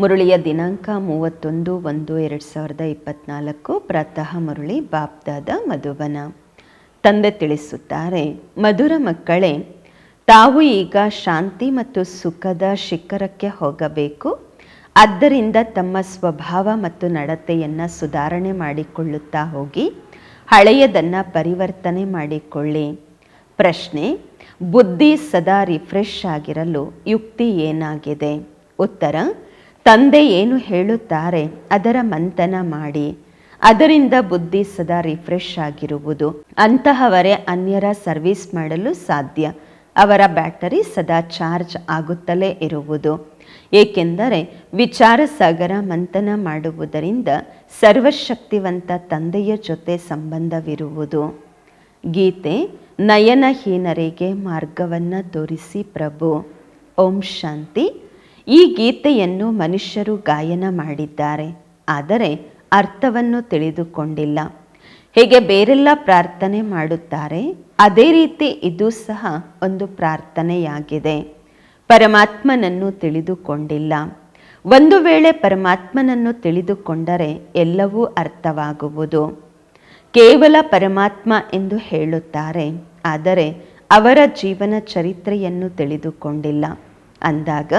ಮುರಳಿಯ ದಿನಾಂಕ ಮೂವತ್ತೊಂದು ಒಂದು ಎರಡು ಸಾವಿರದ ಇಪ್ಪತ್ನಾಲ್ಕು. ಪ್ರಾತಃ ಮುರುಳಿ ಬಾಪ್ದಾದ ಮಧುಬನ. ತಂದೆ ತಿಳಿಸುತ್ತಾರೆ, ಮಧುರ ಮಕ್ಕಳೇ, ತಾವು ಈಗ ಶಾಂತಿ ಮತ್ತು ಸುಖದ ಶಿಖರಕ್ಕೆ ಹೋಗಬೇಕು. ಆದ್ದರಿಂದ ತಮ್ಮ ಸ್ವಭಾವ ಮತ್ತು ನಡತೆಯನ್ನು ಸುಧಾರಣೆ ಮಾಡಿಕೊಳ್ಳುತ್ತಾ ಹೋಗಿ, ಹಳೆಯದನ್ನು ಪರಿವರ್ತನೆ ಮಾಡಿಕೊಳ್ಳಿ. ಪ್ರಶ್ನೆ, ಬುದ್ಧಿ ಸದಾ ರಿಫ್ರೆಶ್ ಆಗಿರಲು ಯುಕ್ತಿ ಏನಾಗಿದೆ? ಉತ್ತರ ತಂದೆ ಏನು ಹೇಳುತ್ತಾರೆ ಅದರ ಮಂಥನ ಮಾಡಿ, ಅದರಿಂದ ಬುದ್ಧಿ ಸದಾ ರಿಫ್ರೆಶ್ ಆಗಿರುವುದು. ಅಂತಹವರೇ ಅನ್ಯರ ಸರ್ವಿಸ್ ಮಾಡಲು ಸಾಧ್ಯ. ಅವರ ಬ್ಯಾಟರಿ ಸದಾ ಚಾರ್ಜ್ ಆಗುತ್ತಲೇ ಇರುವುದು. ಏಕೆಂದರೆ ವಿಚಾರ ಸಾಗರ ಮಂಥನ ಮಾಡುವುದರಿಂದ ಸರ್ವಶಕ್ತಿವಂತ ತಂದೆಯ ಜೊತೆ ಸಂಬಂಧವಿರುವುದು. ಗೀತೆ, ನಯನಹೀನರಿಗೆ ಮಾರ್ಗವನ್ನು ತೋರಿಸಿ ಪ್ರಭು. ಓಂ ಶಾಂತಿ. ಈ ಗೀತೆಯನ್ನು ಮನುಷ್ಯರು ಗಾಯನ ಮಾಡಿದ್ದಾರೆ. ಆದರೆ ಅರ್ಥವನ್ನು ತಿಳಿದುಕೊಂಡಿಲ್ಲ. ಹೇಗೆ ಬೇರೆಲ್ಲ ಪ್ರಾರ್ಥನೆ ಮಾಡುತ್ತಾರೆ? ಅದೇ ರೀತಿ ಇದು ಸಹ ಒಂದು ಪ್ರಾರ್ಥನೆಯಾಗಿದೆ. ಪರಮಾತ್ಮನನ್ನು ತಿಳಿದುಕೊಂಡಿಲ್ಲ. ಒಂದು ವೇಳೆ ಪರಮಾತ್ಮನನ್ನು ತಿಳಿದುಕೊಂಡರೆ ಎಲ್ಲವೂ ಅರ್ಥವಾಗುವುದು. ಕೇವಲ ಪರಮಾತ್ಮ ಎಂದು ಹೇಳುತ್ತಾರೆ. ಆದರೆ ಅವರ ಜೀವನ ಚರಿತ್ರೆಯನ್ನು ತಿಳಿದುಕೊಂಡಿಲ್ಲ. ಅಂದಾಗ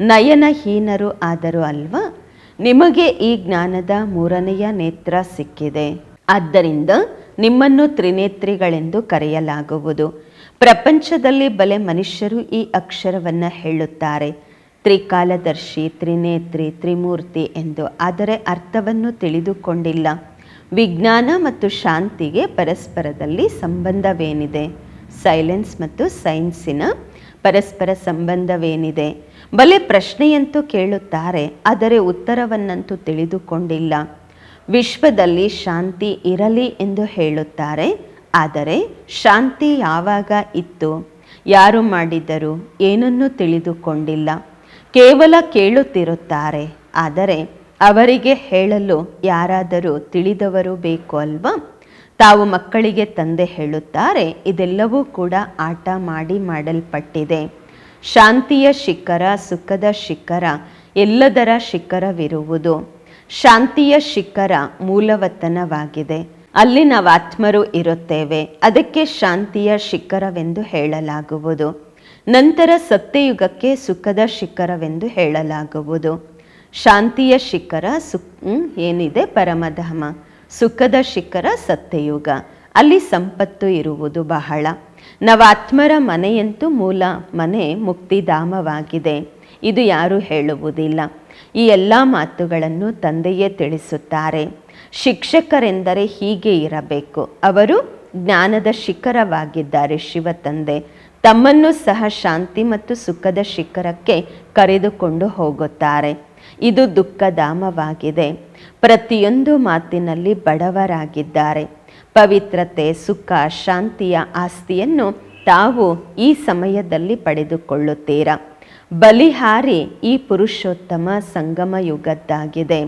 ನಯನಹೀನರು ಆದರೂ ಅಲ್ವಾ? ನಿಮಗೆ ಈ ಜ್ಞಾನದ ಮೂರನೆಯ ನೇತ್ರ ಸಿಕ್ಕಿದೆ. ಆದ್ದರಿಂದ ನಿಮ್ಮನ್ನು ತ್ರಿನೇತ್ರಿಗಳೆಂದು ಕರೆಯಲಾಗುವುದು. ಪ್ರಪಂಚದಲ್ಲಿ ಬಲೆ ಮನುಷ್ಯರು ಈ ಅಕ್ಷರವನ್ನು ಹೇಳುತ್ತಾರೆ. ತ್ರಿಕಾಲದರ್ಶಿ, ತ್ರಿನೇತ್ರಿ, ತ್ರಿಮೂರ್ತಿ ಎಂದು. ಆದರೆ ಅರ್ಥವನ್ನು ತಿಳಿದುಕೊಂಡಿಲ್ಲ. ವಿಜ್ಞಾನ ಮತ್ತು ಶಾಂತಿಗೆ ಪರಸ್ಪರದಲ್ಲಿ ಸಂಬಂಧವೇನಿದೆ? ಸೈಲೆನ್ಸ್ ಮತ್ತು ಸೈನ್ಸಿನ ಪರಸ್ಪರ ಸಂಬಂಧವೇನಿದೆ? ಬಲೆ ಪ್ರಶ್ನೆಯಂತೂ ಕೇಳುತ್ತಾರೆ, ಆದರೆ ಉತ್ತರವನ್ನಂತೂ ತಿಳಿದುಕೊಂಡಿಲ್ಲ. ವಿಶ್ವದಲ್ಲಿ ಶಾಂತಿ ಇರಲಿ ಎಂದು ಹೇಳುತ್ತಾರೆ, ಆದರೆ ಶಾಂತಿ ಯಾವಾಗ ಇತ್ತು? ಯಾರು ಮಾಡಿದರು? ಏನನ್ನೂ ತಿಳಿದುಕೊಂಡಿಲ್ಲ. ಕೇವಲ ಕೇಳುತ್ತಿರುತ್ತಾರೆ, ಆದರೆ ಅವರಿಗೆ ಹೇಳಲು ಯಾರಾದರೂ ತಿಳಿದವರು ಬೇಕು ಅಲ್ವಾ ತಾವು ಮಕ್ಕಳಿಗೆ ತಂದೆ ಹೇಳುತ್ತಾರೆ, ಇದೆಲ್ಲವೂ ಕೂಡ ಆಟ ಮಾಡಿ ಮಾಡಲ್ಪಟ್ಟಿದೆ. ಶಾಂತಿಯ ಶಿಖರ, ಸುಖದ ಶಿಖರ, ಎಲ್ಲದರ ಶಿಖರವಿರುವುದು. ಶಾಂತಿಯ ಶಿಖರ ಮೂಲವತನವಾಗಿದೆ. ಅಲ್ಲಿ ನಾವು ಆತ್ಮರು ಇರುತ್ತೇವೆ. ಅದಕ್ಕೆ ಶಾಂತಿಯ ಶಿಖರವೆಂದು ಹೇಳಲಾಗುವುದು. ನಂತರ ಸತ್ಯಯುಗಕ್ಕೆ ಸುಖದ ಶಿಖರವೆಂದು ಹೇಳಲಾಗುವುದು. ಶಾಂತಿಯ ಶಿಖರ ಸು ಏನಿದೆ? ಪರಮಧಾಮ ಸುಖದ ಶಿಖರ ಸತ್ಯಯುಗ. ಅಲ್ಲಿ ಸಂಪತ್ತು ಇರುವುದು ಬಹಳ. ನವಾತ್ಮರ ಮನೆಯಂತೂ ಮೂಲ ಮನೆ ಮುಕ್ತಿಧಾಮವಾಗಿದೆ. ಇದು ಯಾರೂ ಹೇಳುವುದಿಲ್ಲ. ಈ ಎಲ್ಲ ಮಾತುಗಳನ್ನು ತಂದೆಯೇ ತಿಳಿಸುತ್ತಾರೆ. ಶಿಕ್ಷಕರೆಂದರೆ ಹೀಗೆ ಇರಬೇಕು. ಅವರು ಜ್ಞಾನದ ಶಿಖರವಾಗಿದ್ದಾರೆ ಶಿವ ತಂದೆ. ತಮ್ಮನ್ನು ಸಹ ಶಾಂತಿ ಮತ್ತು ಸುಖದ ಶಿಖರಕ್ಕೆ ಕರೆದುಕೊಂಡು ಹೋಗುತ್ತಾರೆ. ಇದು ದುಃಖಧಾಮವಾಗಿದೆ. ಪ್ರತಿಯೊಂದು ಮಾತಿನಲ್ಲಿ ಬಡವರಾಗಿದ್ದಾರೆ. ಪವಿತ್ರತೆ, ಸುಖ, ಶಾಂತಿಯ ಆಸ್ತಿಯನ್ನು ತಾವು ಈ ಸಮಯದಲ್ಲಿ ಪಡೆದುಕೊಳ್ಳುತ್ತೀರಾ? ಬಲಿಹಾರಿ ಈ ಪುರುಷೋತ್ತಮ ಸಂಗಮ ಯುಗದ್ದಾಗಿದೆ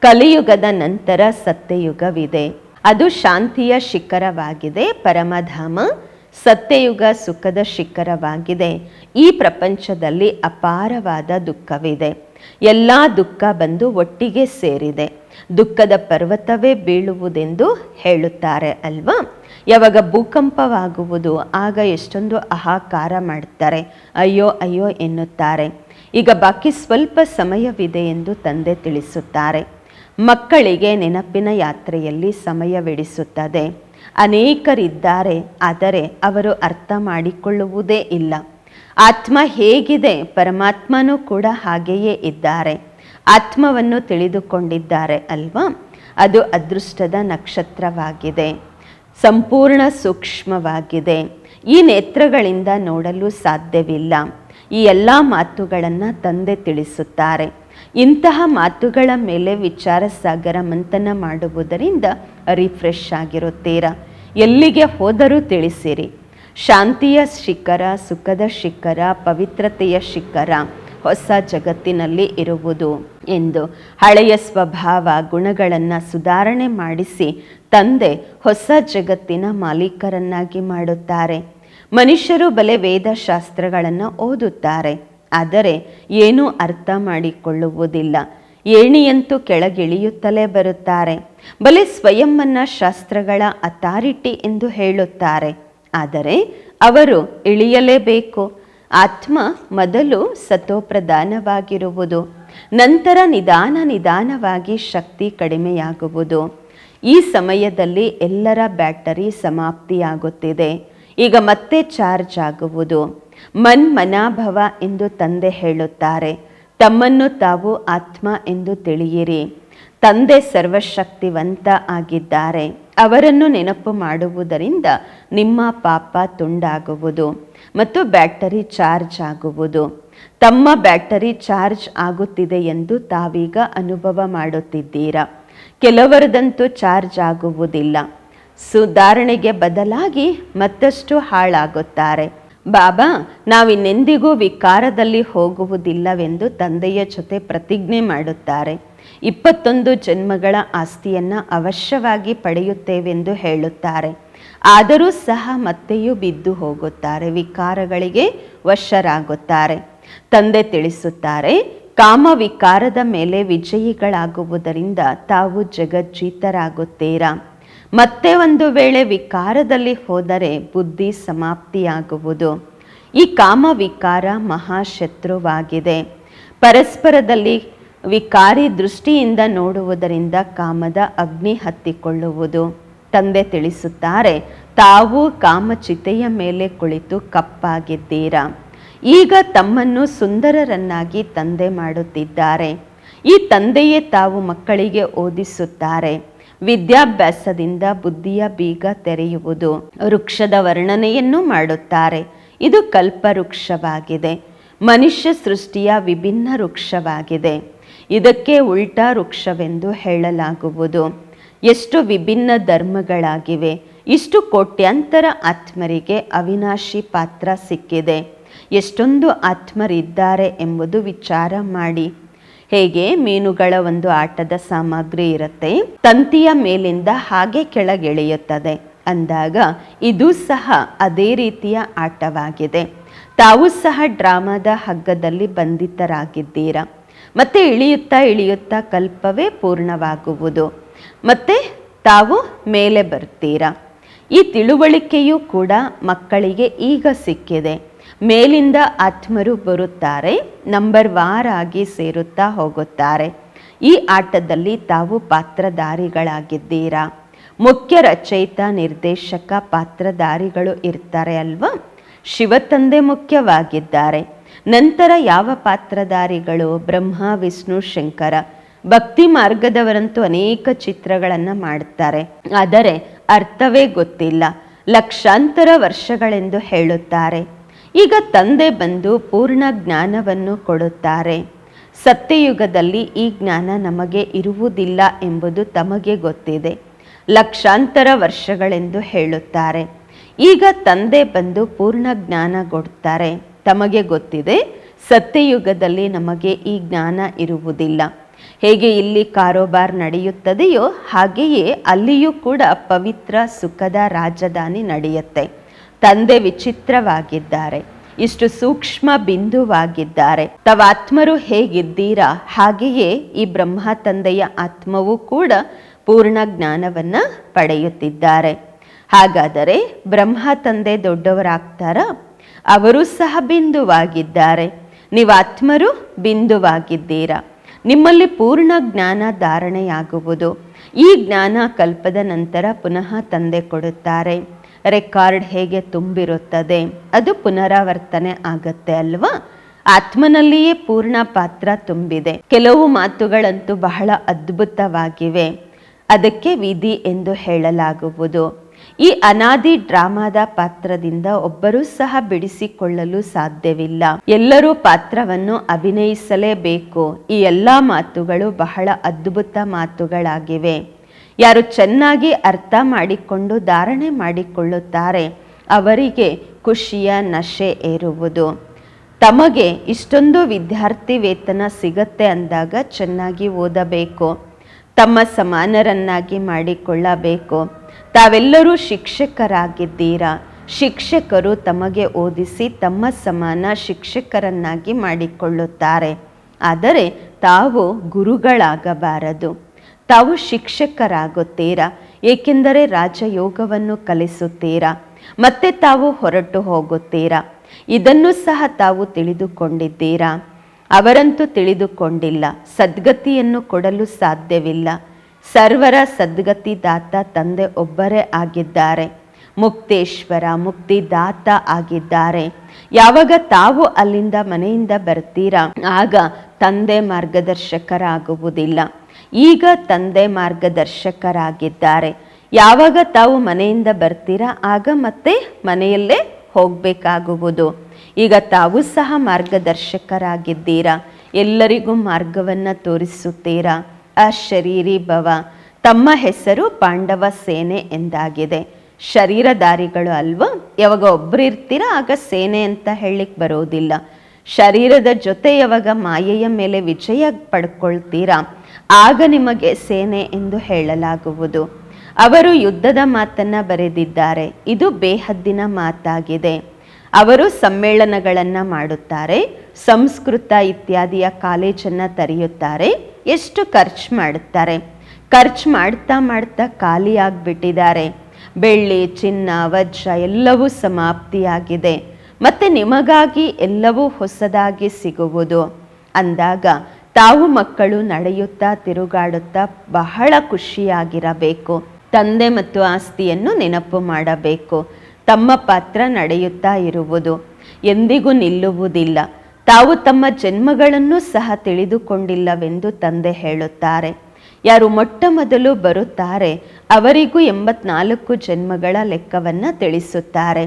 ಕಲಿಯುಗದ ನಂತರ ಸತ್ಯಯುಗವಿದೆ. ಅದು ಶಾಂತಿಯ ಶಿಖರವಾಗಿದೆ, ಪರಮಧಾಮ. ಸತ್ಯಯುಗ ಸುಖದ ಶಿಖರವಾಗಿದೆ. ಈ ಪ್ರಪಂಚದಲ್ಲಿ ಅಪಾರವಾದ ದುಃಖವಿದೆ. ಎಲ್ಲ ದುಃಖ ಬಂದು ಒಟ್ಟಿಗೆ ಸೇರಿದೆ. ದುಃಖದ ಪರ್ವತವೇ ಬೀಳುವುದೆಂದು ಹೇಳುತ್ತಾರೆ ಅಲ್ವಾ? ಯಾವಾಗ ಭೂಕಂಪವಾಗುವುದು, ಆಗ ಎಷ್ಟೊಂದು ಅಹಾಕಾರ ಮಾಡ್ತಾರೆ ಅಯ್ಯೋ ಅಯ್ಯೋ ಎನ್ನುತ್ತಾರೆ. ಈಗ ಬಾಕಿ ಸ್ವಲ್ಪ ಸಮಯವಿದೆ ಎಂದು ತಂದೆ ತಿಳಿಸುತ್ತಾರೆ. ಮಕ್ಕಳಿಗೆ ನೆನಪಿನ ಯಾತ್ರೆಯಲ್ಲಿ ಸಮಯವಿಡಿಸುತ್ತದೆ. ಅನೇಕರಿದ್ದಾರೆ, ಆದರೆ ಅವರು ಅರ್ಥ ಮಾಡಿಕೊಳ್ಳುವುದೇ ಇಲ್ಲ. ಆತ್ಮ ಹೇಗಿದೆ ಪರಮಾತ್ಮನೂ ಕೂಡ ಹಾಗೆಯೇ ಇದ್ದಾರೆ. ಆತ್ಮವನ್ನು ತಿಳಿದುಕೊಂಡಿದ್ದಾರೆ ಅಲ್ವಾ? ಅದು ಅದೃಷ್ಟದ ನಕ್ಷತ್ರವಾಗಿದೆ. ಸಂಪೂರ್ಣ ಸೂಕ್ಷ್ಮವಾಗಿದೆ. ಈ ನೇತ್ರಗಳಿಂದ ನೋಡಲು ಸಾಧ್ಯವಿಲ್ಲ. ಈ ಎಲ್ಲ ಮಾತುಗಳನ್ನು ತಂದೆ ತಿಳಿಸುತ್ತಾರೆ. ಇಂತಹ ಮಾತುಗಳ ಮೇಲೆ ವಿಚಾರ ಸಾಗರ ಮಂಥನ ಮಾಡುವುದರಿಂದ ರಿಫ್ರೆಶ್ ಆಗಿರುತ್ತೀರಾ? ಎಲ್ಲಿಗೆ ಹೋದರೂ ತಿಳಿಸಿರಿ. ಶಾಂತಿಯ ಶಿಖರ, ಸುಖದ ಶಿಖರ, ಪವಿತ್ರತೆಯ ಶಿಖರ ಹೊಸ ಜಗತ್ತಿನಲ್ಲಿ ಇರುವುದು ಎಂದು ಹಳೆಯ ಸ್ವಭಾವ ಗುಣಗಳನ್ನು ಸುಧಾರಣೆ ಮಾಡಿಸಿ ತಂದೆ ಹೊಸ ಜಗತ್ತಿನ ಮಾಲೀಕರನ್ನಾಗಿ ಮಾಡುತ್ತಾರೆ. ಮನುಷ್ಯರು ಬಲೆ ವೇದಶಾಸ್ತ್ರಗಳನ್ನು ಓದುತ್ತಾರೆ, ಆದರೆ ಏನೂ ಅರ್ಥ ಮಾಡಿಕೊಳ್ಳುವುದಿಲ್ಲ. ಏಣಿಯಂತೂ ಕೆಳಗಿಳಿಯುತ್ತಲೇ ಬರುತ್ತಾರೆ. ಬಲೆ ಸ್ವಯಂವನ್ನ ಶಾಸ್ತ್ರಗಳ ಅಥಾರಿಟಿ ಎಂದು ಹೇಳುತ್ತಾರೆ. ಆದರೆ ಅವರು ಇಳಿಯಲೇಬೇಕು. ಆತ್ಮ ಮೊದಲು ಸತೋಪ್ರಧಾನವಾಗಿರುವುದು ನಂತರ ನಿಧಾನ ನಿಧಾನವಾಗಿ ಶಕ್ತಿ ಕಡಿಮೆಯಾಗುವುದು. ಈ ಸಮಯದಲ್ಲಿ ಎಲ್ಲರ ಬ್ಯಾಟರಿ ಸಮಾಪ್ತಿಯಾಗುತ್ತಿದೆ. ಈಗ ಮತ್ತೆ ಚಾರ್ಜ್ ಆಗುವುದು. ಮನ್ ಮನಾಭವ ಎಂದು ತಂದೆ ಹೇಳುತ್ತಾರೆ. ತಮ್ಮನ್ನು ತಾವು ಆತ್ಮ ಎಂದು ತಿಳಿಯಿರಿ. ತಂದೆ ಸರ್ವಶಕ್ತಿವಂತ ಆಗಿದ್ದಾರೆ. ಅವರನ್ನು ನೆನಪು ಮಾಡುವುದರಿಂದ ನಿಮ್ಮ ಪಾಪ ತುಂಡಾಗುವುದು ಮತ್ತು ಬ್ಯಾಟರಿ ಚಾರ್ಜ್ ಆಗುವುದು. ತಮ್ಮ ಬ್ಯಾಟರಿ ಚಾರ್ಜ್ ಆಗುತ್ತಿದೆ ಎಂದು ತಾವೀಗ ಅನುಭವ ಮಾಡುತ್ತಿದ್ದೀರಾ? ಕೆಲವರದಂತೂ ಚಾರ್ಜ್ ಆಗುವುದಿಲ್ಲ. ಸುಧಾರಣೆಗೆ ಬದಲಾಗಿ ಮತ್ತಷ್ಟು ಹಾಳಾಗುತ್ತಾರೆ. ಬಾಬಾ, ನಾವಿನ್ನೆಂದಿಗೂ ವಿಕಾರದಲ್ಲಿ ಹೋಗುವುದಿಲ್ಲವೆಂದು ತಂದೆಯ ಜೊತೆ ಪ್ರತಿಜ್ಞೆ ಮಾಡುತ್ತಾರೆ. ಇಪ್ಪತ್ತೊಂದು ಜನ್ಮಗಳ ಆಸ್ತಿಯನ್ನು ಅವಶ್ಯವಾಗಿ ಪಡೆಯುತ್ತೇವೆಂದು ಹೇಳುತ್ತಾರೆ. ಆದರೂ ಸಹ ಮತ್ತೆಯೂ ಬಿದ್ದು ಹೋಗುತ್ತಾರೆ, ವಿಕಾರಗಳಿಗೆ ವಶರಾಗುತ್ತಾರೆ. ತಂದೆ ತಿಳಿಸುತ್ತಾರೆ, ಕಾಮ ವಿಕಾರದ ಮೇಲೆ ವಿಜಯಿಗಳಾಗುವುದರಿಂದ ತಾವು ಜಗಜ್ಜೀತರಾಗುತ್ತೀರಾ? ಮತ್ತೆ ಒಂದು ವೇಳೆ ವಿಕಾರದಲ್ಲಿ ಹೋದರೆ ಬುದ್ಧಿ ಸಮಾಪ್ತಿಯಾಗುವುದು. ಈ ಕಾಮ ವಿಕಾರ ಮಹಾಶತ್ರುವಾಗಿದೆ. ಪರಸ್ಪರದಲ್ಲಿ ವಿಕಾರಿ ದೃಷ್ಟಿಯಿಂದ ನೋಡುವುದರಿಂದ ಕಾಮದ ಅಗ್ನಿ ಹತ್ತಿಕೊಳ್ಳುವುದು. ತಂದೆ ತಿಳಿಸುತ್ತಾರೆ, ತಾವು ಕಾಮಚಿತೆಯ ಮೇಲೆ ಕುಳಿತು ಕಪ್ಪಾಗಿದ್ದೀರಾ. ಈಗ ತಮ್ಮನ್ನು ಸುಂದರರನ್ನಾಗಿ ತಂದೆ ಮಾಡುತ್ತಿದ್ದಾರೆ. ಈ ತಂದೆಯೇ ತಾವು ಮಕ್ಕಳಿಗೆ ಓದಿಸುತ್ತಾರೆ. ವಿದ್ಯಾಭ್ಯಾಸದಿಂದ ಬುದ್ಧಿಯ ಬೀಗ ತೆರೆಯುವುದು ವೃಕ್ಷದ ವರ್ಣನೆಯನ್ನು ಮಾಡುತ್ತಾರೆ. ಇದು ಕಲ್ಪವೃಕ್ಷವಾಗಿದೆ. ಮನುಷ್ಯ ಸೃಷ್ಟಿಯ ವಿಭಿನ್ನ ವೃಕ್ಷವಾಗಿದೆ. ಇದಕ್ಕೆ ಉಲ್ಟಾ ವೃಕ್ಷವೆಂದು ಹೇಳಲಾಗುವುದು. ಎಷ್ಟು ವಿಭಿನ್ನ ಧರ್ಮಗಳಾಗಿವೆ, ಇಷ್ಟು ಕೋಟ್ಯಾಂತರ ಆತ್ಮರಿಗೆ ಅವಿನಾಶಿ ಪಾತ್ರ ಸಿಕ್ಕಿದೆ. ಎಷ್ಟೊಂದು ಆತ್ಮರಿದ್ದಾರೆ ಎಂಬುದು ವಿಚಾರ ಮಾಡಿ. ಹೇಗೆ ಮೀನುಗಳ ಒಂದು ಆಟದ ಸಾಮಗ್ರಿ ಇರುತ್ತೆ? ತಂತಿಯ ಮೇಲಿಂದ ಹಾಗೆ ಕೆಳಗೆಳೆಯುತ್ತದೆ. ಅಂದಾಗ ಇದು ಸಹ ಅದೇ ರೀತಿಯ ಆಟವಾಗಿದೆ. ತಾವು ಸಹ ಡ್ರಾಮಾದ ಹಗ್ಗದಲ್ಲಿ ಬಂಧಿತರಾಗಿದ್ದೀರಾ? ಮತ್ತೆ ಇಳಿಯುತ್ತಾ ಇಳಿಯುತ್ತಾ ಕಲ್ಪವೇ ಪೂರ್ಣವಾಗುವುದು. ಮತ್ತೆ ತಾವು ಮೇಲೆ ಬರ್ತೀರಾ. ಈ ತಿಳುವಳಿಕೆಯೂ ಕೂಡ ಮಕ್ಕಳಿಗೆ ಈಗ ಸಿಕ್ಕಿದೆ. ಮೇಲಿಂದ ಆತ್ಮರು ಬರುತ್ತಾರೆ, ನಂಬರ್ ವಾರ್ ಆಗಿ ಸೇರುತ್ತಾ ಹೋಗುತ್ತಾರೆ. ಈ ಆಟದಲ್ಲಿ ತಾವು ಪಾತ್ರಧಾರಿಗಳಾಗಿದ್ದೀರಾ. ಮುಖ್ಯ ರಚಯಿತ, ನಿರ್ದೇಶಕ, ಪಾತ್ರಧಾರಿಗಳು ಇರ್ತಾರೆ ಅಲ್ವಾ. ಶಿವತಂದೆ ಮುಖ್ಯವಾಗಿದ್ದಾರೆ. ನಂತರ ಯಾವ ಪಾತ್ರಧಾರಿಗಳು ಬ್ರಹ್ಮ, ವಿಷ್ಣು, ಶಂಕರ? ಭಕ್ತಿ ಮಾರ್ಗದವರಂತೂ ಅನೇಕ ಚಿತ್ರಗಳನ್ನು ಮಾಡುತ್ತಾರೆ ಆದರೆ ಅರ್ಥವೇ ಗೊತ್ತಿಲ್ಲ. ಲಕ್ಷಾಂತರ ವರ್ಷಗಳೆಂದು ಹೇಳುತ್ತಾರೆ. ಈಗ ತಂದೆ ಬಂದು ಪೂರ್ಣ ಜ್ಞಾನವನ್ನು ಕೊಡುತ್ತಾರೆ. ಸತ್ಯಯುಗದಲ್ಲಿ ಈ ಜ್ಞಾನ ನಮಗೆ ಇರುವುದಿಲ್ಲ ಎಂಬುದು ತಮಗೆ ಗೊತ್ತಿದೆ. ಲಕ್ಷಾಂತರ ವರ್ಷಗಳೆಂದು ಹೇಳುತ್ತಾರೆ. ಈಗ ತಂದೆ ಬಂದು ಪೂರ್ಣ ಜ್ಞಾನ ಕೊಡ್ತಾರೆ. ತಮಗೆ ಗೊತ್ತಿದೆ, ಸತ್ಯಯುಗದಲ್ಲಿ ನಮಗೆ ಈ ಜ್ಞಾನ ಇರುವುದಿಲ್ಲ. ಹೇಗೆ ಇಲ್ಲಿ ಕಾರೋಬಾರ್ ನಡೆಯುತ್ತದೆಯೋ ಹಾಗೆಯೇ ಅಲ್ಲಿಯೂ ಕೂಡ ಪವಿತ್ರ ಸುಖದ ರಾಜಧಾನಿ ನಡೆಯುತ್ತೆ. ತಂದೆ ವಿಚಿತ್ರವಾಗಿದ್ದಾರೆ, ಇಷ್ಟು ಸೂಕ್ಷ್ಮ ಬಿಂದುವಾಗಿದ್ದಾರೆ. ತವ ಆತ್ಮರು ಹೇಗಿದ್ದೀರಾ, ಹಾಗೆಯೇ ಈ ಬ್ರಹ್ಮ ತಂದೆಯ ಆತ್ಮವೂ ಕೂಡ ಪೂರ್ಣ ಜ್ಞಾನವನ್ನ ಪಡೆಯುತ್ತಿದ್ದಾರೆ. ಹಾಗಾದರೆ ಬ್ರಹ್ಮ ತಂದೆ ದೊಡ್ಡವರಾಗ್ತಾರಾ? ಅವರು ಸಹ ಬಿಂದುವಾಗಿದ್ದಾರೆ. ನೀವು ಆತ್ಮರು ಬಿಂದುವಾಗಿದ್ದೀರಾ. ನಿಮ್ಮಲ್ಲಿ ಪೂರ್ಣ ಜ್ಞಾನ ಧಾರಣೆಯಾಗುವುದು. ಈ ಜ್ಞಾನ ಕಲ್ಪದ ನಂತರ ಪುನಃ ತಂದೆ ಕೊಡುತ್ತಾರೆ. ರೆಕಾರ್ಡ್ ಹೇಗೆ ತುಂಬಿರುತ್ತದೆ? ಅದು ಪುನರಾವರ್ತನೆ ಆಗತ್ತೆ ಅಲ್ವಾ? ಆತ್ಮನಲ್ಲಿಯೇ ಪೂರ್ಣ ಪಾತ್ರ ತುಂಬಿದೆ. ಕೆಲವು ಮಾತುಗಳಂತೂ ಬಹಳ ಅದ್ಭುತವಾಗಿವೆ. ಅದಕ್ಕೆ ವಿಧಿ ಎಂದು ಹೇಳಲಾಗುವುದು. ಈ ಅನಾದಿ ಡ್ರಾಮಾದ ಪಾತ್ರದಿಂದ ಒಬ್ಬರೂ ಸಹ ಬಿಡಿಸಿಕೊಳ್ಳಲು ಸಾಧ್ಯವಿಲ್ಲ. ಎಲ್ಲರೂ ಪಾತ್ರವನ್ನು ಅಭಿನಯಿಸಲೇಬೇಕು. ಈ ಎಲ್ಲ ಮಾತುಗಳು ಬಹಳ ಅದ್ಭುತ ಮಾತುಗಳಾಗಿವೆ. ಯಾರು ಚೆನ್ನಾಗಿ ಅರ್ಥ ಮಾಡಿಕೊಂಡು ಧಾರಣೆ ಮಾಡಿಕೊಳ್ಳುತ್ತಾರೆ, ಅವರಿಗೆ ಖುಷಿಯ ನಶೆ ಏರುವುದು. ತಮಗೆ ಇಷ್ಟೊಂದು ವಿದ್ಯಾರ್ಥಿ ವೇತನ ಸಿಗತ್ತೆ ಅಂದಾಗ ಚೆನ್ನಾಗಿ ಓದಬೇಕು. ತಮ್ಮ ಸಮಾನರನ್ನಾಗಿ ಮಾಡಿಕೊಳ್ಳಬೇಕು. ತಾವೆಲ್ಲರೂ ಶಿಕ್ಷಕರಾಗಿದ್ದೀರಾ? ಶಿಕ್ಷಕರು ತಮಗೆ ಓದಿಸಿ ತಮ್ಮ ಸಮಾನ ಶಿಕ್ಷಕರನ್ನಾಗಿ ಮಾಡಿಕೊಳ್ಳುತ್ತಾರೆ. ಆದರೆ ತಾವು ಗುರುಗಳಾಗಬಾರದು. ತಾವು ಶಿಕ್ಷಕರಾಗುತ್ತೀರಾ? ಏಕೆಂದರೆ ರಾಜಯೋಗವನ್ನು ಕಲಿಸುತ್ತೀರಾ? ಮತ್ತೆ ತಾವು ಹೊರಟು ಹೋಗುತ್ತೀರಾ? ಇದನ್ನು ಸಹ ತಾವು ತಿಳಿದುಕೊಂಡಿದ್ದೀರಾ? ಅವರಂತೂ ತಿಳಿದುಕೊಂಡಿಲ್ಲ. ಸದ್ಗತಿಯನ್ನು ಕೊಡಲು ಸಾಧ್ಯವಿಲ್ಲ. ಸರ್ವರ ಸದ್ಗತಿ ದಾತ ತಂದೆ ಒಬ್ಬರೇ ಆಗಿದ್ದಾರೆ. ಮುಕ್ತೇಶ್ವರ ಮುಕ್ತಿದಾತ ಆಗಿದ್ದಾರೆ. ಯಾವಾಗ ತಾವು ಅಲ್ಲಿಂದ ಮನೆಯಿಂದ ಬರ್ತೀರಾ? ಆಗ ತಂದೆ ಮಾರ್ಗದರ್ಶಕರಾಗುವುದಿಲ್ಲ. ಈಗ ತಂದೆ ಮಾರ್ಗದರ್ಶಕರಾಗಿದ್ದಾರೆ. ಯಾವಾಗ ತಾವು ಮನೆಯಿಂದ ಬರ್ತೀರಾ? ಆಗ ಮತ್ತೆ ಮನೆಯಲ್ಲೇ ಹೋಗಬೇಕಾಗುವುದು. ಈಗ ತಾವು ಸಹ ಮಾರ್ಗದರ್ಶಕರಾಗಿದ್ದೀರಾ? ಎಲ್ಲರಿಗೂ ಮಾರ್ಗವನ್ನು ತೋರಿಸುತ್ತೀರಾ? ಅಶರೀರಿ ಭವ, ತಮ್ಮ ಹೆಸರು ಪಾಂಡವ ಸೇನೆ ಎಂದಾಗಿದೆ. ಶರೀರಧಾರಿಗಳು ಅಲ್ವಾ? ಯಾವಾಗ ಒಬ್ರು ಇರ್ತೀರಾ ಆಗ ಸೇನೆ ಅಂತ ಹೇಳಲಿಕ್ಕೆ ಬರೋದಿಲ್ಲ. ಶರೀರದ ಜೊತೆ ಯಾವಾಗ ಮಾಯೆಯ ಮೇಲೆ ವಿಜಯ ಪಡ್ಕೊಳ್ತೀರಾ? ಆಗ ನಿಮಗೆ ಸೇನೆ ಎಂದು ಹೇಳಲಾಗುವುದು. ಅವರು ಯುದ್ಧದ ಮಾತನ್ನ ಬರೆದಿದ್ದಾರೆ. ಇದು ಬೇಹದ್ದಿನ ಮಾತಾಗಿದೆ. ಅವರು ಸಮ್ಮೇಳನಗಳನ್ನು ಮಾಡುತ್ತಾರೆ, ಸಂಸ್ಕೃತ ಇತ್ಯಾದಿಯ ಕಾಲೇಜನ್ನು ತೆರೆಯುತ್ತಾರೆ, ಎಷ್ಟು ಖರ್ಚು ಮಾಡುತ್ತಾರೆ. ಖರ್ಚು ಮಾಡ್ತಾ ಮಾಡ್ತಾ ಖಾಲಿಯಾಗಿಬಿಟ್ಟಿದ್ದಾರೆ ಬೆಳ್ಳಿ, ಚಿನ್ನ, ವಜ್ರ ಎಲ್ಲವೂ ಸಮಾಪ್ತಿಯಾಗಿದೆ. ಮತ್ತೆ ನಿಮಗಾಗಿ ಎಲ್ಲವೂ ಹೊಸದಾಗಿ ಸಿಗುವುದು. ಅಂದಾಗ ತಾವು ಮಕ್ಕಳು ನಡೆಯುತ್ತಾ ತಿರುಗಾಡುತ್ತಾ ಬಹಳ ಖುಷಿಯಾಗಿರಬೇಕು. ತಂದೆ ಮತ್ತು ಆಸ್ತಿಯನ್ನು ನೆನಪು ಮಾಡಬೇಕು. ತಮ್ಮ ಪಾತ್ರ ನಡೆಯುತ್ತಾ ಇರುವುದು. ಎಂದಿಗೂ ನಿಲ್ಲುವುದಿಲ್ಲ. ತಾವು ತಮ್ಮ ಜನ್ಮಗಳನ್ನು ಸಹ ತಿಳಿದುಕೊಂಡಿಲ್ಲವೆಂದು ತಂದೆ ಹೇಳುತ್ತಾರೆ. ಯಾರು ಮೊಟ್ಟ ಮೊದಲು ಬರುತ್ತಾರೆ, ಅವರಿಗೂ ಎಂಬತ್ನಾಲ್ಕು ಜನ್ಮಗಳ ಲೆಕ್ಕವನ್ನು ತಿಳಿಸುತ್ತಾರೆ.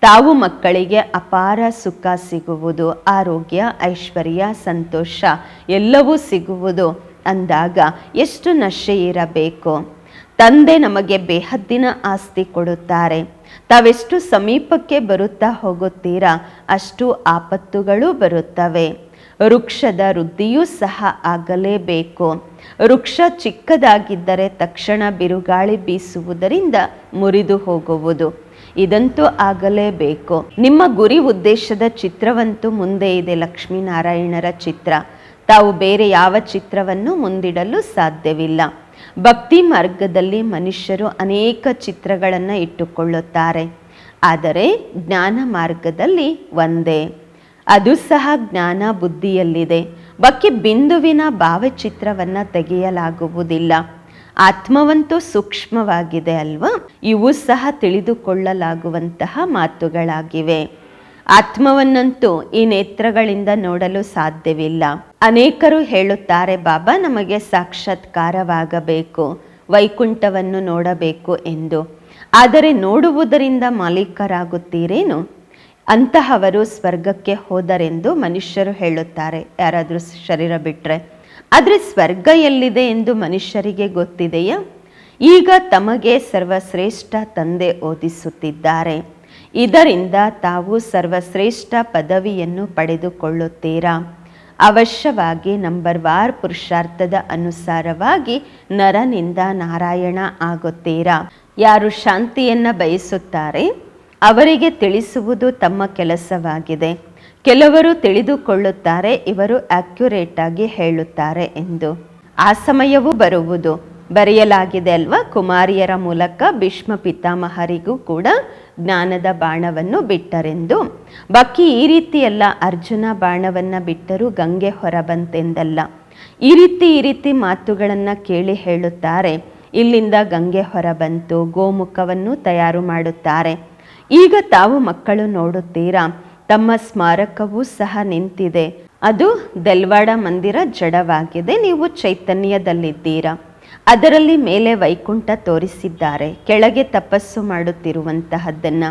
ತಾವು ಮಕ್ಕಳಿಗೆ ಅಪಾರ ಸುಖ ಸಿಗುವುದು, ಆರೋಗ್ಯ, ಐಶ್ವರ್ಯ, ಸಂತೋಷ ಎಲ್ಲವೂ ಸಿಗುವುದು. ಅಂದಾಗ ಎಷ್ಟು ನಶೆ ಇರಬೇಕು? ತಂದೆ ನಮಗೆ ಬೇಹದ್ದಿನ ಆಸ್ತಿ ಕೊಡುತ್ತಾರೆ. ತಾವೆಷ್ಟು ಸಮೀಪಕ್ಕೆ ಬರುತ್ತಾ ಹೋಗುತ್ತೀರಾ? ಅಷ್ಟು ಆಪತ್ತುಗಳು ಬರುತ್ತವೆ. ವೃಕ್ಷದ ವೃದ್ಧಿಯೂ ಸಹ ಆಗಲೇಬೇಕು. ವೃಕ್ಷ ಚಿಕ್ಕದಾಗಿದ್ದರೆ ತಕ್ಷಣ ಬಿರುಗಾಳಿ ಬೀಸುವುದರಿಂದ ಮುರಿದು ಹೋಗುವುದು. ಇದಂತೂ ಆಗಲೇಬೇಕು. ನಿಮ್ಮ ಗುರಿ ಉದ್ದೇಶದ ಚಿತ್ರವಂತೂ ಮುಂದೆ ಇದೆ ಲಕ್ಷ್ಮೀನಾರಾಯಣರ ಚಿತ್ರ. ತಾವು ಬೇರೆ ಯಾವ ಚಿತ್ರವನ್ನು ಮುಂದಿಡಲು ಸಾಧ್ಯವಿಲ್ಲ. ಭಕ್ತಿ ಮಾರ್ಗದಲ್ಲಿ ಮನುಷ್ಯರು ಅನೇಕ ಚಿತ್ರಗಳನ್ನು ಇಟ್ಟುಕೊಳ್ಳುತ್ತಾರೆ. ಆದರೆ ಜ್ಞಾನ ಮಾರ್ಗದಲ್ಲಿ ಒಂದೇ. ಅದು ಸಹ ಜ್ಞಾನ ಬುದ್ಧಿಯಲ್ಲಿದೆ. ಬಕ್ಕೆ ಬಿಂದುವಿನ ಭಾವಚಿತ್ರವನ್ನು ತೆಗೆಯಲಾಗುವುದಿಲ್ಲ. ಆತ್ಮವಂತೂ ಸೂಕ್ಷ್ಮವಾಗಿದೆ ಅಲ್ವಾ? ಇವು ಸಹ ತಿಳಿದುಕೊಳ್ಳಲಾಗುವಂತಹ ಮಾತುಗಳಾಗಿವೆ. ಆತ್ಮವನ್ನಂತೂ ಈ ನೇತ್ರಗಳಿಂದ ನೋಡಲು ಸಾಧ್ಯವಿಲ್ಲ. ಅನೇಕರು ಹೇಳುತ್ತಾರೆ, ಬಾಬಾ, ನಮಗೆ ಸಾಕ್ಷಾತ್ಕಾರವಾಗಬೇಕು, ವೈಕುಂಠವನ್ನು ನೋಡಬೇಕು ಎಂದು. ಆದರೆ ನೋಡುವುದರಿಂದ ಮಾಲೀಕರಾಗುತ್ತೀರೇನು? ಅಂತಹವರು ಸ್ವರ್ಗಕ್ಕೆ ಹೋದರೆಂದು ಮನುಷ್ಯರು ಹೇಳುತ್ತಾರೆ. ಯಾರಾದರೂ ಶರೀರ ಬಿಟ್ಟರೆ ಆದರೆ ಸ್ವರ್ಗ ಎಲ್ಲಿದೆ ಎಂದು ಮನುಷ್ಯರಿಗೆ ಗೊತ್ತಿದೆಯಾ? ಈಗ ತಮಗೆ ಸರ್ವಶ್ರೇಷ್ಠ ತಂದೆ ಓದಿಸುತ್ತಿದ್ದಾರೆ. ಇದರಿಂದ ತಾವು ಸರ್ವಶ್ರೇಷ್ಠ ಪದವಿಯನ್ನು ಪಡೆದುಕೊಳ್ಳುತ್ತೀರಾ? ಅವಶ್ಯವಾಗಿ ನಂಬರ್ ವಾರ್ ಪುರುಷಾರ್ಥದ ಅನುಸಾರವಾಗಿ ನರನಿಂದ ನಾರಾಯಣ ಆಗುತ್ತೀರಾ? ಯಾರು ಶಾಂತಿಯನ್ನ ಬಯಸುತ್ತಾರೆ? ಅವರಿಗೆ ತಿಳಿಸುವುದು ತಮ್ಮ ಕೆಲಸವಾಗಿದೆ. ಕೆಲವರು ತಿಳಿದುಕೊಳ್ಳುತ್ತಾರೆ, ಇವರು ಅಕ್ಯುರೇಟ್ ಆಗಿ ಹೇಳುತ್ತಾರೆ ಎಂದು. ಆ ಸಮಯವೂ ಬರುವುದು. ಬರೆಯಲಾಗಿದೆ ಅಲ್ವಾ? ಕುಮಾರಿಯರ ಮೂಲಕ ಭೀಷ್ಮ ಪಿತಾಮಹರಿಗೂ ಕೂಡ ಜ್ಞಾನದ ಬಾಣವನ್ನು ಬಿಟ್ಟರೆಂದು. ಬಾಕಿ ಈ ರೀತಿಯೆಲ್ಲ ಅರ್ಜುನ ಬಾಣವನ್ನು ಬಿಟ್ಟರೂ ಗಂಗೆ ಹೊರಬಂತೆಂದಲ್ಲ. ಈ ರೀತಿ ಈ ರೀತಿ ಮಾತುಗಳನ್ನು ಕೇಳಿ ಹೇಳುತ್ತಾರೆ. ಇಲ್ಲಿಂದ ಗಂಗೆ ಹೊರಬಂತು, ಗೋಮುಖವನ್ನು ತಯಾರು ಮಾಡುತ್ತಾರೆ. ಈಗ ತಾವು ಮಕ್ಕಳು ನೋಡುತ್ತೀರಾ? ತಮ್ಮ ಸ್ಮಾರಕವೂ ಸಹ ನಿಂತಿದೆ. ಅದು ದೆಲ್ವಾಡ ಮಂದಿರ ಜಡವಾಗಿದೆ. ನೀವು ಚೈತನ್ಯದಲ್ಲಿದ್ದೀರಾ? ಅದರಲ್ಲಿ ಮೇಲೆ ವೈಕುಂಠ ತೋರಿಸಿದ್ದಾರೆ. ಕೆಳಗೆ ತಪಸ್ಸು ಮಾಡುತ್ತಿರುವಂತಹದ್ದನ್ನು.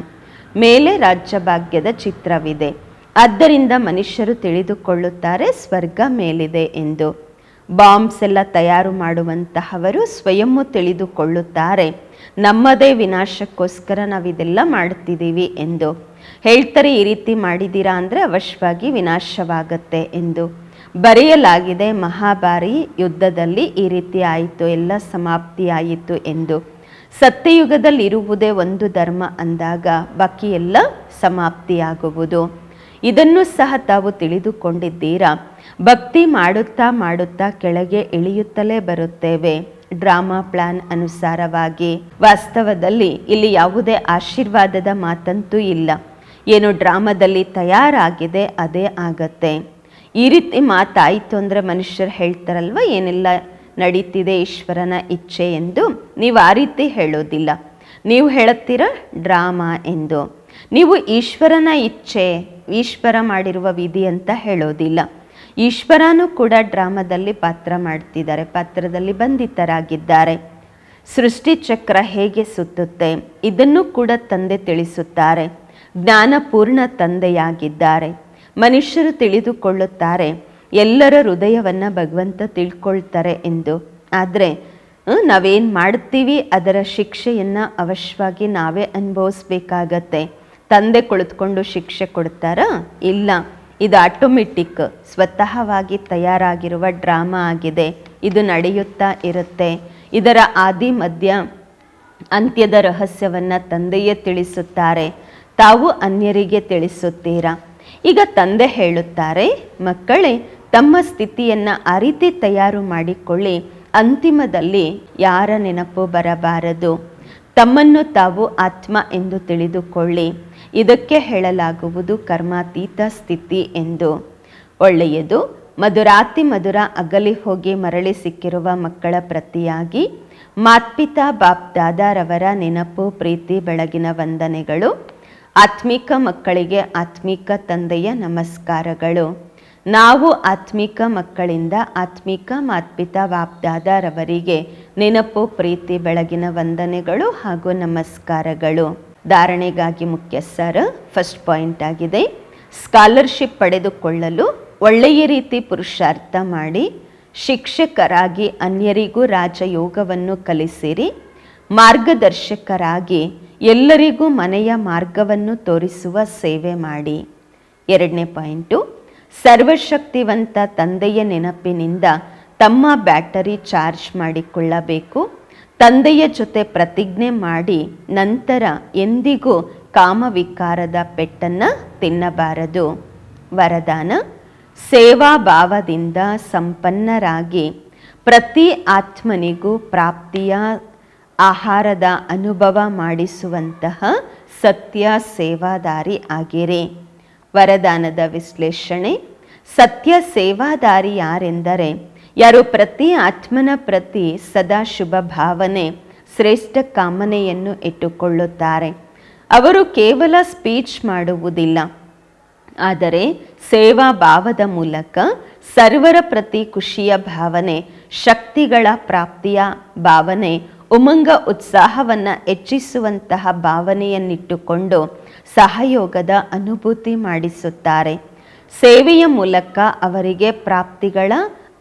ಮೇಲೆ ರಾಜ್ಯಭಾಗ್ಯದ ಚಿತ್ರವಿದೆ. ಆದ್ದರಿಂದ ಮನುಷ್ಯರು ತಿಳಿದುಕೊಳ್ಳುತ್ತಾರೆ, ಸ್ವರ್ಗ ಮೇಲಿದೆ ಎಂದು. ಬಾಂಬ್ಸ್ ಎಲ್ಲ ತಯಾರು ಮಾಡುವಂತಹವರು ಸ್ವಯಂ ತಿಳಿದುಕೊಳ್ಳುತ್ತಾರೆ. ನಮ್ಮದೇ ವಿನಾಶಕ್ಕೋಸ್ಕರ ನಾವಿದೆಲ್ಲ ಮಾಡ್ತಿದ್ದೀವಿ ಎಂದು. ಹೇಳ್ತಾರೆ, ಈ ರೀತಿ ಮಾಡಿದ್ದೀರಾ ಅಂದರೆ ಅವಶ್ಯವಾಗಿ ವಿನಾಶವಾಗತ್ತೆ ಎಂದು. ಬರೆಯಲಾಗಿದೆ ಮಹಾಭಾರಿ ಯುದ್ಧದಲ್ಲಿ ಈ ರೀತಿ ಆಯಿತು, ಎಲ್ಲ ಸಮಾಪ್ತಿಯಾಯಿತು ಎಂದು. ಸತ್ಯಯುಗದಲ್ಲಿ ಇರುವುದೇ ಒಂದು ಧರ್ಮ ಅಂದಾಗ ಬಾಕಿ ಎಲ್ಲ ಸಮಾಪ್ತಿಯಾಗುವುದು. ಇದನ್ನು ಸಹ ತಾವು ತಿಳಿದುಕೊಂಡಿದ್ದೀರಾ? ಭಕ್ತಿ ಮಾಡುತ್ತಾ ಮಾಡುತ್ತಾ ಕೆಳಗೆ ಇಳಿಯುತ್ತಲೇ ಬರುತ್ತೇವೆ. ಡ್ರಾಮಾ ಪ್ಲಾನ್ ಅನುಸಾರವಾಗಿ. ವಾಸ್ತವದಲ್ಲಿ ಇಲ್ಲಿ ಯಾವುದೇ ಆಶೀರ್ವಾದದ ಮಾತಂತೂ ಇಲ್ಲ. ಏನು ಡ್ರಾಮಾದಲ್ಲಿ ತಯಾರಾಗಿದೆ, ಅದೇ ಆಗತ್ತೆ. ಈ ರೀತಿ ಮಾತಾಯಿತು ಅಂದರೆ ಮನುಷ್ಯರು ಹೇಳ್ತಾರಲ್ವ, ಏನೆಲ್ಲ ನಡೀತಿದೆ ಈಶ್ವರನ ಇಚ್ಛೆ ಎಂದು. ನೀವು ಆ ರೀತಿ ಹೇಳೋದಿಲ್ಲ. ನೀವು ಹೇಳುತ್ತೀರ, ಡ್ರಾಮಾ ಎಂದು. ನೀವು ಈಶ್ವರನ ಇಚ್ಛೆ, ಈಶ್ವರ ಮಾಡಿರುವ ವಿಧಿ ಅಂತ ಹೇಳೋದಿಲ್ಲ. ಈಶ್ವರನೂ ಕೂಡ ಡ್ರಾಮಾದಲ್ಲಿ ಪಾತ್ರ ಮಾಡ್ತಿದ್ದಾರೆ, ಪಾತ್ರದಲ್ಲಿ ಬಂಧಿತರಾಗಿದ್ದಾರೆ. ಸೃಷ್ಟಿ ಚಕ್ರ ಹೇಗೆ ಸುತ್ತುತ್ತೆ, ಇದನ್ನು ಕೂಡ ತಂದೆ ತಿಳಿಸುತ್ತಾರೆ. ಜ್ಞಾನಪೂರ್ಣ ತಂದೆಯಾಗಿದ್ದಾರೆ. ಮನುಷ್ಯರು ತಿಳಿದುಕೊಳ್ಳುತ್ತಾರೆ, ಎಲ್ಲರ ಹೃದಯವನ್ನು ಭಗವಂತ ತಿಳ್ಕೊಳ್ತಾರೆ ಎಂದು. ಆದರೆ ನಾವೇನು ಮಾಡ್ತೀವಿ? ಅದರ ಶಿಕ್ಷೆಯನ್ನು ಅವಶ್ಯವಾಗಿ ನಾವೇ ಅನುಭವಿಸ್ಬೇಕಾಗತ್ತೆ. ತಂದೆ ಕುಳಿತುಕೊಂಡು ಶಿಕ್ಷೆ ಕೊಡ್ತಾರಾ? ಇಲ್ಲ. ಇದು ಆಟೋಮೆಟಿಕ್, ಸ್ವತಃವಾಗಿ ತಯಾರಾಗಿರುವ ಡ್ರಾಮಾ ಆಗಿದೆ. ಇದು ನಡೆಯುತ್ತಾ ಇರುತ್ತೆ. ಇದರ ಆದಿ ಮಧ್ಯ ಅಂತ್ಯದ ರಹಸ್ಯವನ್ನು ತಂದೆಯೇ ತಿಳಿಸುತ್ತಾರೆ. ತಾವು ಅನ್ಯರಿಗೆ ತಿಳಿಸುತ್ತೀರಾ? ಈಗ ತಂದೆ ಹೇಳುತ್ತಾರೆ, ಮಕ್ಕಳೇ, ತಮ್ಮ ಸ್ಥಿತಿಯನ್ನು ಅರಿತಿ ರೀತಿ ತಯಾರು ಮಾಡಿಕೊಳ್ಳಿ. ಅಂತಿಮದಲ್ಲಿ ಯಾರ ನೆನಪು ಬರಬಾರದು? ತಮ್ಮನ್ನು ತಾವು ಆತ್ಮ ಎಂದು ತಿಳಿದುಕೊಳ್ಳಿ. ಇದಕ್ಕೆ ಹೇಳಲಾಗುವುದು ಕರ್ಮಾತೀತ ಸ್ಥಿತಿ ಎಂದು. ಒಳ್ಳೆಯದು, ಮಧುರಾತಿ ಮಧುರ ಅಗಲಿ ಹೋಗಿ ಮರಳಿ ಸಿಕ್ಕಿರುವ ಮಕ್ಕಳ ಪ್ರತಿಯಾಗಿ, ಮಾತ್ಪಿತಾ ಬಾಪ್ ದಾದಾರವರ ನೆನಪು, ಪ್ರೀತಿ, ಬೆಳಗಿನ ವಂದನೆಗಳು ಆತ್ಮಿಕ ಮಕ್ಕಳಿಗೆ ಆತ್ಮಿಕ ತಂದೆಯ ನಮಸ್ಕಾರಗಳು. ನಾವು ಆತ್ಮಿಕ ಮಕ್ಕಳಿಂದ ಆತ್ಮಿಕ ಮಾತ್ಪಿತಾ ವಾಪ್ದಾದರವರಿಗೆ ನೆನಪು, ಪ್ರೀತಿ, ಬೆಳಗಿನ ವಂದನೆಗಳು ಹಾಗೂ ನಮಸ್ಕಾರಗಳು. ಧಾರಣೆಗಾಗಿ ಮುಖ್ಯ ಸರ್ ಫಸ್ಟ್ ಪಾಯಿಂಟ್ ಆಗಿದೆ. ಸ್ಕಾಲರ್ಶಿಪ್ ಪಡೆದುಕೊಳ್ಳಲು ಒಳ್ಳೆಯ ರೀತಿ ಪುರುಷಾರ್ಥ ಮಾಡಿ, ಶಿಕ್ಷಕರಾಗಿ ಅನ್ಯರಿಗೂ ರಾಜಯೋಗವನ್ನು ಕಲಿಸಿರಿ. ಮಾರ್ಗದರ್ಶಕರಾಗಿ ಎಲ್ಲರಿಗೂ ಮನೆಯ ಮಾರ್ಗವನ್ನು ತೋರಿಸುವ ಸೇವೆ ಮಾಡಿ. ಎರಡನೇ ಪಾಯಿಂಟು, ಸರ್ವಶಕ್ತಿವಂತ ತಂದೆಯ ನೆನಪಿನಿಂದ ತಮ್ಮ ಬ್ಯಾಟರಿ ಚಾರ್ಜ್ ಮಾಡಿಕೊಳ್ಳಬೇಕು. ತಂದೆಯ ಜೊತೆ ಪ್ರತಿಜ್ಞೆ ಮಾಡಿ ನಂತರ ಎಂದಿಗೂ ಕಾಮವಿಕಾರದ ಪೆಟ್ಟನ್ನು ತಿನ್ನಬಾರದು. ವರದಾನ ಸೇವಾ ಭಾವದಿಂದ ಸಂಪನ್ನರಾಗಿ ಪ್ರತಿ ಆತ್ಮನಿಗೂ ಪ್ರಾಪ್ತಿಯ ಆಹಾರದ ಅನುಭವ ಮಾಡಿಸುವಂತಹ ಸತ್ಯ ಸೇವಾದಾರಿ ಆಗಿರಿ. ವರದಾನದ ವಿಶ್ಲೇಷಣೆ, ಸತ್ಯ ಸೇವಾದಾರಿ ಯಾರೆಂದರೆ ಯಾರು ಪ್ರತಿ ಆತ್ಮನ ಪ್ರತಿ ಸದಾ ಶುಭ ಭಾವನೆ, ಶ್ರೇಷ್ಠ ಕಾಮನೆಯನ್ನು ಇಟ್ಟುಕೊಳ್ಳುತ್ತಾರೆ. ಅವರು ಕೇವಲ ಸ್ಪೀಚ್ ಮಾಡುವುದಿಲ್ಲ. ಆದರೆ ಸೇವಾ ಭಾವದ ಮೂಲಕ ಸರ್ವರ ಪ್ರತಿ ಖುಷಿಯ ಭಾವನೆ, ಶಕ್ತಿಗಳ ಪ್ರಾಪ್ತಿಯ ಭಾವನೆ ಉಮಂಗ ಉತ್ಸಾಹವನ್ನು ಹೆಚ್ಚಿಸುವಂತಹ ಭಾವನೆಯನ್ನಿಟ್ಟುಕೊಂಡು ಸಹಯೋಗದ ಅನುಭೂತಿ ಮಾಡಿಸುತ್ತಾರೆ. ಸೇವೆಯ ಮೂಲಕ ಅವರಿಗೆ ಪ್ರಾಪ್ತಿಗಳ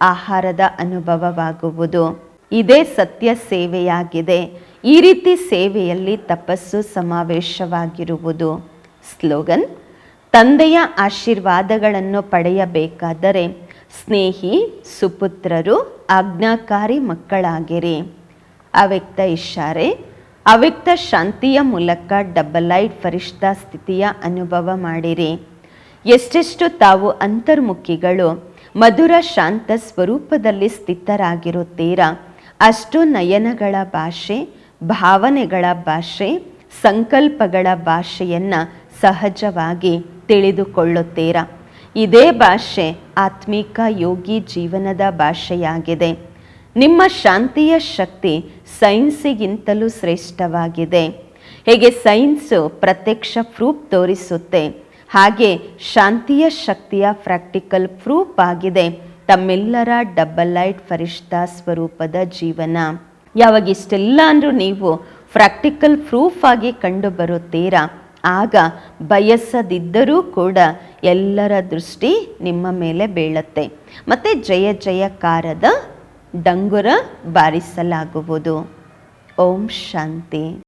ಆಹಾರದ ಅನುಭವವಾಗುವುದು. ಇದೇ ಸತ್ಯ ಸೇವೆಯಾಗಿದೆ. ಈ ರೀತಿ ಸೇವೆಯಲ್ಲಿ ತಪಸ್ಸು ಸಮಾವೇಶವಾಗಿರುವುದು. ಸ್ಲೋಗನ್, ತಂದೆಯ ಆಶೀರ್ವಾದಗಳನ್ನು ಪಡೆಯಬೇಕಾದರೆ ಸ್ನೇಹಿ, ಸುಪುತ್ರರು, ಆಜ್ಞಾಕಾರಿ ಮಕ್ಕಳಾಗಿರಿ. ಅವ್ಯಕ್ತ ಇಷಾರೆ ಅವ್ಯಕ್ತ ಶಾಂತಿಯ ಮೂಲಕ ಡಬಲೈಟ್ ಫರಿಷ್ಠ ಸ್ಥಿತಿಯ ಅನುಭವ ಮಾಡಿರಿ. ಎಷ್ಟೆಷ್ಟು ತಾವು ಅಂತರ್ಮುಖಿಗಳು, ಮಧುರ ಶಾಂತ ಸ್ವರೂಪದಲ್ಲಿ ಸ್ಥಿತರಾಗಿರುತ್ತೀರಾ. ಅಷ್ಟು ನಯನಗಳ ಭಾಷೆ, ಭಾವನೆಗಳ ಭಾಷೆ, ಸಂಕಲ್ಪಗಳ ಭಾಷೆಯನ್ನು ಸಹಜವಾಗಿ ತಿಳಿದುಕೊಳ್ಳುತ್ತೀರಾ. ಇದೇ ಭಾಷೆ ಆತ್ಮಿಕ ಯೋಗಿ ಜೀವನದ ಭಾಷೆಯಾಗಿದೆ. ನಿಮ್ಮ ಶಾಂತಿಯ ಶಕ್ತಿ ಸೈನ್ಸಿಗಿಂತಲೂ ಶ್ರೇಷ್ಠವಾಗಿದೆ. ಹೇಗೆ ಸೈನ್ಸು ಪ್ರತ್ಯಕ್ಷ ಪ್ರೂಫ್ ತೋರಿಸುತ್ತೆ, ಹಾಗೆ ಶಾಂತಿಯ ಶಕ್ತಿಯ ಪ್ರಾಕ್ಟಿಕಲ್ ಪ್ರೂಫ್ ಆಗಿದೆ, ತಮ್ಮೆಲ್ಲರ ಡಬಲ್ ಲೈಟ್ ಫರಿಷ್ಠಾ ಸ್ವರೂಪದ ಜೀವನ. ಯಾವಾಗ ಇಷ್ಟೆಲ್ಲ ಅಂದರೂ ನೀವು ಪ್ರಾಕ್ಟಿಕಲ್ ಪ್ರೂಫ್ ಆಗಿ ಕಂಡು ಬರುತ್ತೀರಾ ಆಗ ಬಯಸದಿದ್ದರೂ ಕೂಡ ಎಲ್ಲರ ದೃಷ್ಟಿ ನಿಮ್ಮ ಮೇಲೆ ಬೀಳತ್ತೆ. ಮತ್ತು ಜಯ ಜಯಕಾರದ ಡಂಗುರ ಬಾರಿಸಲಾಗುವುದು. ಓಂ ಶಾಂತಿ.